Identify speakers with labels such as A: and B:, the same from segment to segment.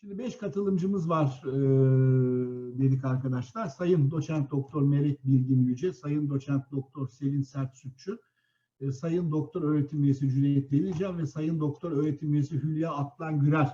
A: Şimdi beş katılımcımız var e, dedik arkadaşlar. Sayın Doçent Doktor Melek Bilgin Yüce, Sayın Doçent Doktor Selin Sert Sütçü, e, Sayın Doktor Öğretim Üyesi Cüneyt Delican ve Sayın Doktor Öğretim Üyesi Hülya Atlan Gürer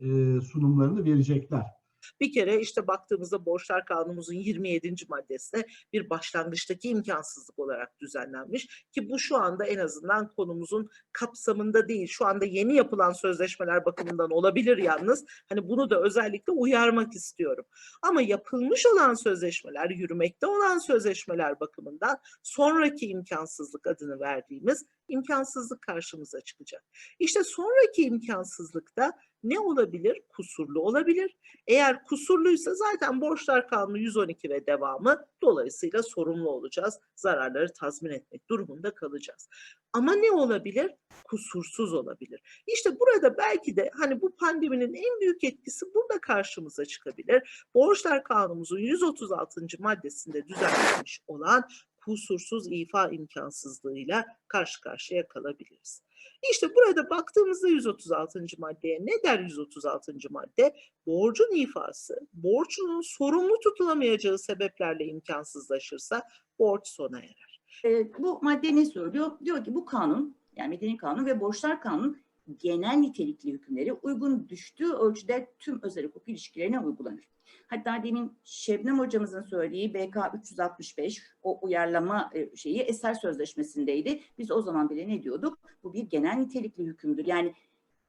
A: e, sunumlarını verecekler.
B: Bir kere işte baktığımızda borçlar kanunumuzun 27. maddesine bir başlangıçtaki imkansızlık olarak düzenlenmiş ki bu şu anda en azından konumuzun kapsamında değil. Şu anda yeni yapılan sözleşmeler bakımından olabilir yalnız. Hani bunu da özellikle uyarmak istiyorum. Ama yapılmış olan sözleşmeler, yürümekte olan sözleşmeler bakımından sonraki imkansızlık adını verdiğimiz imkansızlık karşımıza çıkacak. İşte sonraki imkansızlıkta ne olabilir? Kusurlu olabilir. Eğer kusurluysa zaten borçlar kanunu 112 ve devamı dolayısıyla sorumlu olacağız. Zararları tazmin etmek durumunda kalacağız. Ama ne olabilir? Kusursuz olabilir. İşte burada belki de hani bu pandeminin en büyük etkisi burada karşımıza çıkabilir. Borçlar kanunumuzun 136. maddesinde düzenlenmiş olan kusursuz ifa imkansızlığıyla karşı karşıya kalabiliriz. İşte burada baktığımızda 136. maddeye ne der 136. madde? Borcun ifası, borcunun sorumlu tutulamayacağı sebeplerle imkansızlaşırsa borç sona erer.
C: E, bu madde ne söylüyor? Diyor ki bu kanun yani medeni kanun ve borçlar kanun genel nitelikli hükümleri uygun düştüğü ölçüde tüm özel hukuk ilişkilerine uygulanır. Hatta demin Şebnem hocamızın söylediği BK 365 o uyarlama e, şeyi eser sözleşmesindeydi. Biz o zaman bile ne diyorduk? Bu bir genel nitelikli hükümdür. Yani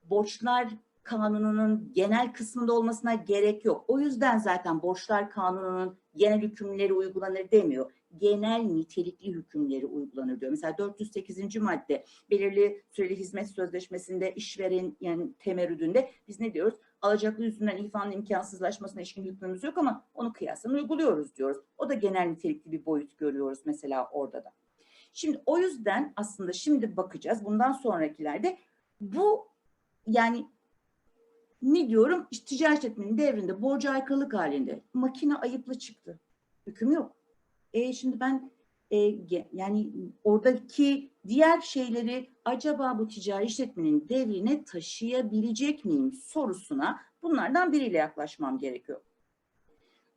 C: borçlar kanununun genel kısmında olmasına gerek yok. O yüzden zaten borçlar kanununun genel hükümleri uygulanır demiyor. Genel nitelikli hükümleri uygulanır diyor. Mesela 408. madde belirli süreli hizmet sözleşmesinde işveren yani temerrüdünde biz ne diyoruz? Alacaklı yüzünden ifanın imkansızlaşmasına ilişkin hükmümüz yok ama onu kıyasen uyguluyoruz diyoruz. O da genel nitelikli bir boyut görüyoruz mesela orada da. Şimdi o yüzden aslında şimdi bakacağız bundan sonrakilerde bu yani ne diyorum işte ticaret etmenin devrinde borcu aykırılık halinde makine ayıplı çıktı. Hüküm yok. E şimdi ben e, yani oradaki diğer şeyleri acaba bu ticari işletmenin devrine taşıyabilecek miyim sorusuna bunlardan biriyle yaklaşmam gerekiyor.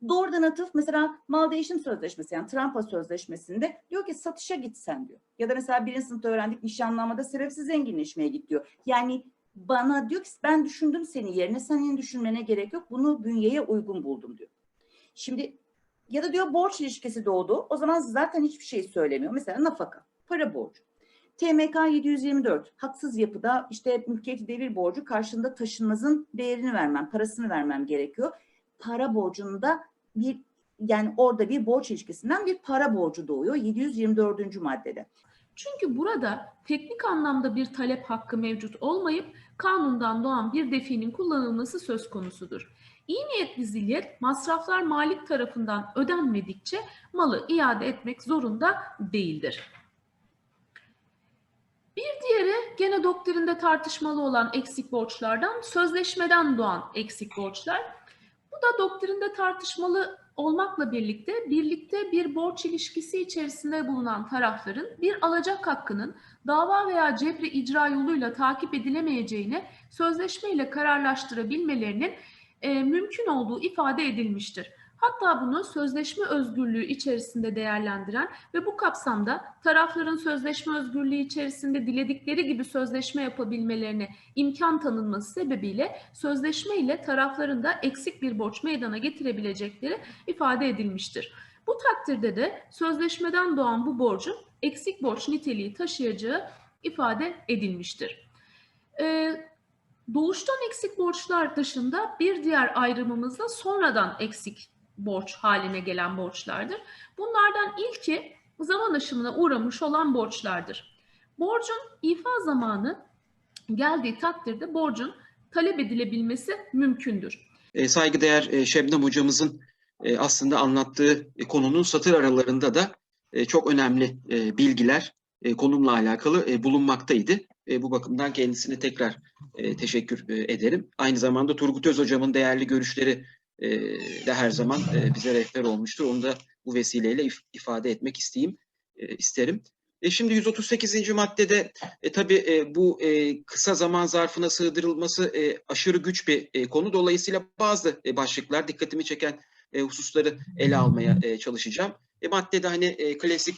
C: Doğrudan atıf mesela mal değişim sözleşmesi yani Trampa sözleşmesinde diyor ki satışa gitsen diyor. Ya da mesela birinci sınıfta öğrendik nişanlanmada sebepsiz zenginleşmeye git diyor. Yani bana diyor ki ben düşündüm senin yerine senin düşünmene gerek yok bunu bünyeye uygun buldum diyor. Şimdi ya da diyor borç ilişkisi doğdu o zaman zaten hiçbir şey söylemiyor. Mesela nafaka, para borcu. TMK 724 haksız yapıda işte mülkiyeti devir borcu karşında taşınmazın değerini vermem, parasını vermem gerekiyor. Para borcunda bir yani orada bir borç ilişkisinden bir para borcu doğuyor 724. maddede.
D: Çünkü burada teknik anlamda bir talep hakkı mevcut olmayıp kanundan doğan bir definin kullanılması söz konusudur. İyi niyetli zilyet masraflar malik tarafından ödenmedikçe malı iade etmek zorunda değildir. Bir diğeri gene doktrinde tartışmalı olan eksik borçlardan sözleşmeden doğan eksik borçlar. Bu da doktrinde tartışmalı olmakla birlikte birlikte bir borç ilişkisi içerisinde bulunan tarafların bir alacak hakkının dava veya cebri icra yoluyla takip edilemeyeceğini sözleşmeyle kararlaştırabilmelerinin e, mümkün olduğu ifade edilmiştir. Hatta bunu sözleşme özgürlüğü içerisinde değerlendiren ve bu kapsamda tarafların sözleşme özgürlüğü içerisinde diledikleri gibi sözleşme yapabilmelerine imkan tanınması sebebiyle sözleşme ile tarafların da eksik bir borç meydana getirebilecekleri ifade edilmiştir. Bu takdirde de sözleşmeden doğan bu borcun eksik borç niteliği taşıyacağı ifade edilmiştir. Ee, doğuştan eksik borçlar dışında bir diğer ayrımımız da sonradan eksik borç haline gelen borçlardır. Bunlardan ilki zaman aşımına uğramış olan borçlardır. Borcun ifa zamanı geldiği takdirde borcun talep edilebilmesi mümkündür.
E: E, saygıdeğer e, Şebnem hocamızın e, aslında anlattığı e, konunun satır aralarında da çok önemli bilgiler konumla alakalı bulunmaktaydı. E, bu bakımdan kendisine tekrar e, teşekkür e, ederim. Aynı zamanda Turgut Öz hocamın değerli görüşleri e, de her zaman e, bize rehber olmuştur. Onu da bu vesileyle if- ifade etmek isteyeyim. e, isterim. E, şimdi 138. maddede e, tabii e, bu e, kısa zaman zarfına sığdırılması e, aşırı güç bir e, konu. Dolayısıyla bazı e, başlıklar dikkatimi çeken e, hususları ele almaya e, çalışacağım. E, maddede hani e, klasik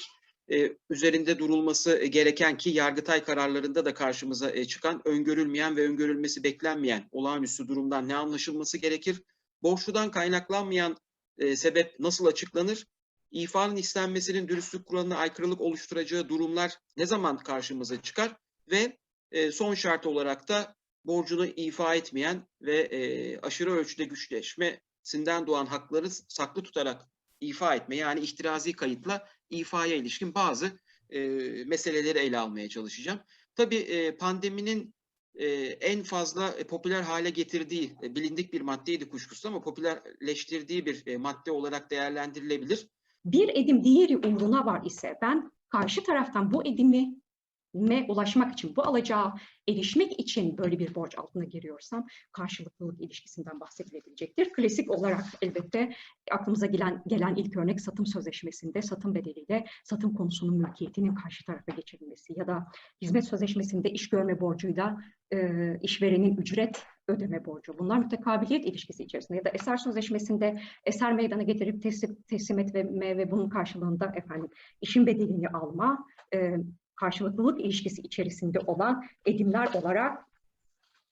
E: e, üzerinde durulması e, gereken ki Yargıtay kararlarında da karşımıza e, çıkan öngörülmeyen ve öngörülmesi beklenmeyen olağanüstü durumdan ne anlaşılması gerekir? Borçludan kaynaklanmayan e, sebep nasıl açıklanır? İfanın istenmesinin dürüstlük kuralına aykırılık oluşturacağı durumlar ne zaman karşımıza çıkar? Ve e, son şart olarak da borcunu ifa etmeyen ve e, aşırı ölçüde güçleşmesinden doğan hakları saklı tutarak ifa etme yani ihtirazi kayıtla ifaya ilişkin bazı e, meseleleri ele almaya çalışacağım. Tabii e, pandeminin e, en fazla e, popüler hale getirdiği e, bilindik bir maddeydi kuşkusuz ama popülerleştirdiği bir e, madde olarak değerlendirilebilir.
F: bir edim diğeri uğruna var ise ben karşı taraftan bu edimi me ulaşmak için, bu alacağı erişmek için böyle bir borç altına giriyorsam karşılıklılık ilişkisinden bahsedilebilecektir. Klasik olarak elbette aklımıza gelen, gelen ilk örnek satım sözleşmesinde satım bedeliyle satım konusunun mülkiyetinin karşı tarafa geçirilmesi ya da hizmet sözleşmesinde iş görme borcuyla e, işverenin ücret ödeme borcu. Bunlar mütekabiliyet ilişkisi içerisinde ya da eser sözleşmesinde eser meydana getirip teslim, teslim etme ve bunun karşılığında efendim işin bedelini alma, e, karşılıklılık ilişkisi içerisinde olan edimler olarak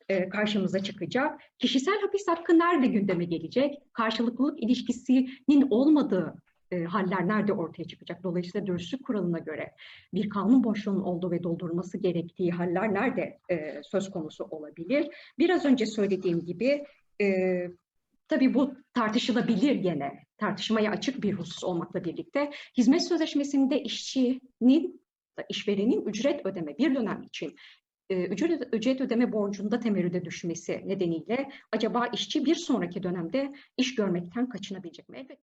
F: e, karşımıza çıkacak. Kişisel hapis hakkı nerede gündeme gelecek? Karşılıklılık ilişkisinin olmadığı e, haller nerede ortaya çıkacak? Dolayısıyla dürüstlük kuralına göre bir kanun boşluğunun olduğu ve doldurulması gerektiği haller nerede e, söz konusu olabilir? Biraz önce söylediğim gibi e, tabii bu tartışılabilir gene, tartışmaya açık bir husus olmakla birlikte hizmet sözleşmesinde işçinin işverenin ücret ödeme bir dönem için e, ücret, ücret ödeme borcunda temerrüde düşmesi nedeniyle acaba işçi bir sonraki dönemde iş görmekten kaçınabilecek mi? Elbette.